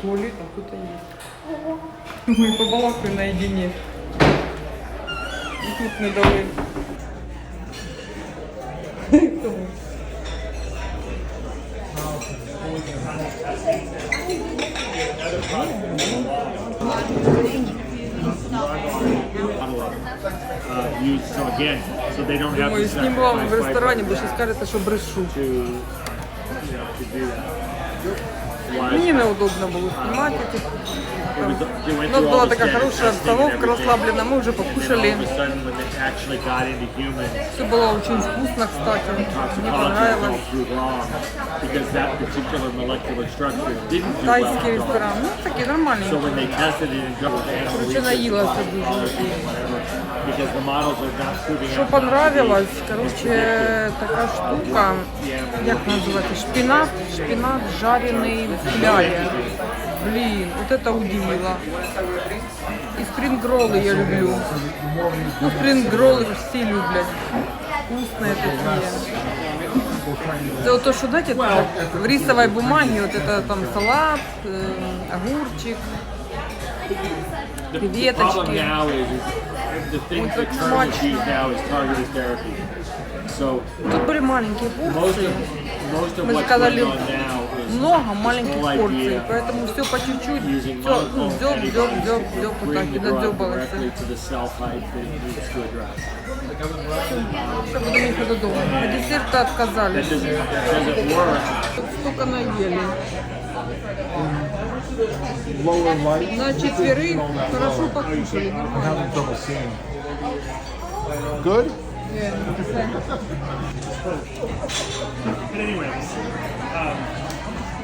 туалет, а кто-то есть. Мы побалакали наедине. І тут не дали. Кому? uh, used. So again, so they don't have Думаю, to зніму вам в sacrifice ресторані, бо ще скажете, що брешу. to, you know, to do that. Why? Мені неудобно було знімати. ці- It was, they went У нас through all была the такая standard хорошая testing and обстановка, everything. расслаблена. Мы уже And then покушали. all of a sudden, when they actually got into humans, Все было очень вкусно, кстати. Мне toxicology was понравилось. all proved wrong because that particular molecular structure didn't do Тайский well. ресторан. Ну, такие нормальные. So when they tested it in double animal Короче, наелась дуже. whatever, because the models are not proving Що out понравилось, короче, така штука, як називається, шпинат, шпинат жарений в хлябі. Блін, вот это удивило. І спрингролли я люблю. Ну, спрингролли всі люблять. Вкусные такие. Это вот то, что дать, это в рисовой бумаге, вот это там салат, э, огурчик, The, the problem креветочки. now is, is the thing Ой, that как turns смачно. cheese now is targeted therapy. So Тут были маленькие most порции. of most of Мы what's заказали много маленьких порций, поэтому все по чуть-чуть, все, ну, дзёб, дзёб, дзёб, дзёб, вот так, и додзёбалось. Все, буду ехать додому. А десерта отказались. Столько наели. На четверых хорошо покушали, нормально. Good? Э, But anyways, um,